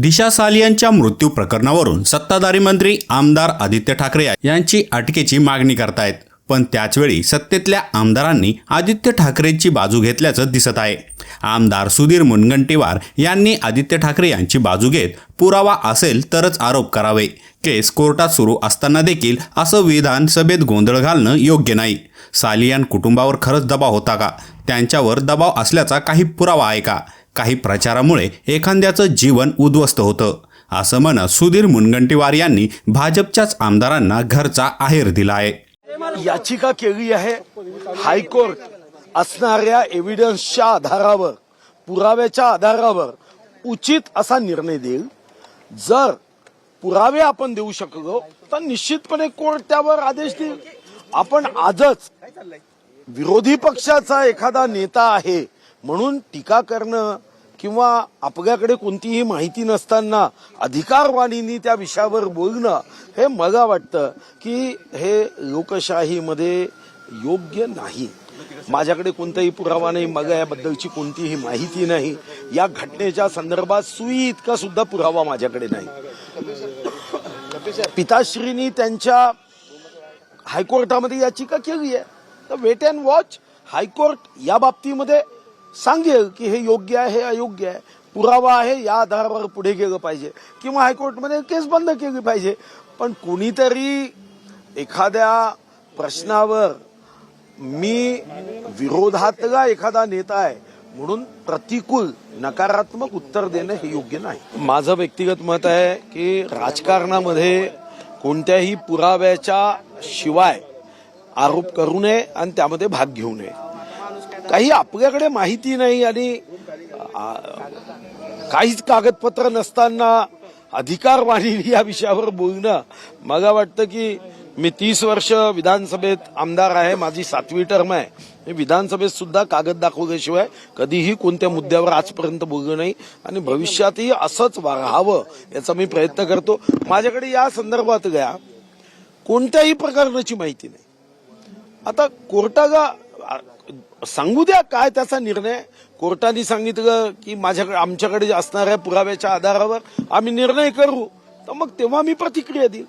दिशा सालियांच्या मृत्यू प्रकरणावरून सत्ताधारी मंत्री आमदार आदित्य ठाकरे यांची अटकेची मागणी करतायत. पण त्याचवेळी सत्तेतल्या आमदारांनी आदित्य ठाकरेंची बाजू घेतल्याचं दिसत आहे. आमदार सुधीर मुनगंटीवार यांनी आदित्य ठाकरे यांची बाजू घेत पुरावा असेल तरच आरोप करावे. केस कोर्टात सुरू असताना देखील असं विधान सभेत गोंधळ घालणं योग्य नाही. सालियान कुटुंबावर खरंच दबाव होता का? त्यांच्यावर दबाव असल्याचा काही पुरावा आहे का? काही प्रचारामुळे एखाद्याचं जीवन उद्ध्वस्त होतं. असं म्हणत सुधीर मुनगंटीवार यांनी भाजपच्याच आमदारांना घरचा आहेर दिला आहे याचिका केली आहे. हायकोर्ट असणाऱ्या एव्हिडन्सच्या आधारावर पुराव्याच्या आधारावर उचित असा निर्णय देईल. जर पुरावे आपण देऊ शकलो तर निश्चितपणे कोर्ट त्यावर आदेश देईल. आपण आजच विरोधी पक्षाचा एखादा नेता आहे म्हणून टीका करणं किंवा आपल्याकडे कोणतीही माहिती नसताना अधिकारवाणीनी त्या विषयावर बोलणं हे मला वाटतं की हे लोकशाहीमध्ये योग्य नाही. माझ्याकडे कोणताही पुरावा नाही मला याबद्दलची कोणतीही माहिती नाही. या घटनेच्या संदर्भात सुई इतका सुद्धा पुरावा माझ्याकडे नाही. पिताश्रीनी त्यांच्या हायकोर्टामध्ये याचिका केली आहे. तर वेट अँड वॉच हायकोर्ट या बाबतीमध्ये सांगेल की हे योग्य आहे हे अयोग्य आहे. पुरावा आहे या आधारावर पुढे गेलं पाहिजे. किंवा हायकोर्टमध्ये केस बंद केली पाहिजे. पण कुणीतरी एखाद्या प्रश्नावर मी विरोधातला एखादा नेता आहे म्हणून प्रतिकूल नकारात्मक उत्तर देणं हे योग्य नाही. माझं व्यक्तिगत मत आहे की राजकारणामध्ये कोणत्याही पुराव्याच्या शिवाय आरोप करू नये आणि त्यामध्ये भाग घेऊ नये. काही आपल्याकडे माहिती नाही आणि काहीच कागदपत्र नसताना अधिकार अधिकारवाणी या विषयावर बोलणं. मला वाटतं की मी तीस वर्ष विधानसभेत आमदार आहे माझी सातवी टर्म आहे. मी विधानसभेत सुद्धा कागद दाखवल्याशिवाय कधीही कोणत्या मुद्द्यावर आजपर्यंत बोललो नाही. आणि भविष्यातही असंच राहावं याचा मी प्रयत्न करतो. माझ्याकडे या संदर्भात गया कोणत्याही प्रकरणाची माहिती नाही. आता कोर्टाला सांगू द्या काय त्याचा निर्णय? कोर्टाने सांगितलं की माझ्याकडे आमच्याकडे असणाऱ्या पुराव्याच्या आधारावर आम्ही निर्णय करू. तर मग तेव्हा मी प्रतिक्रिया देईल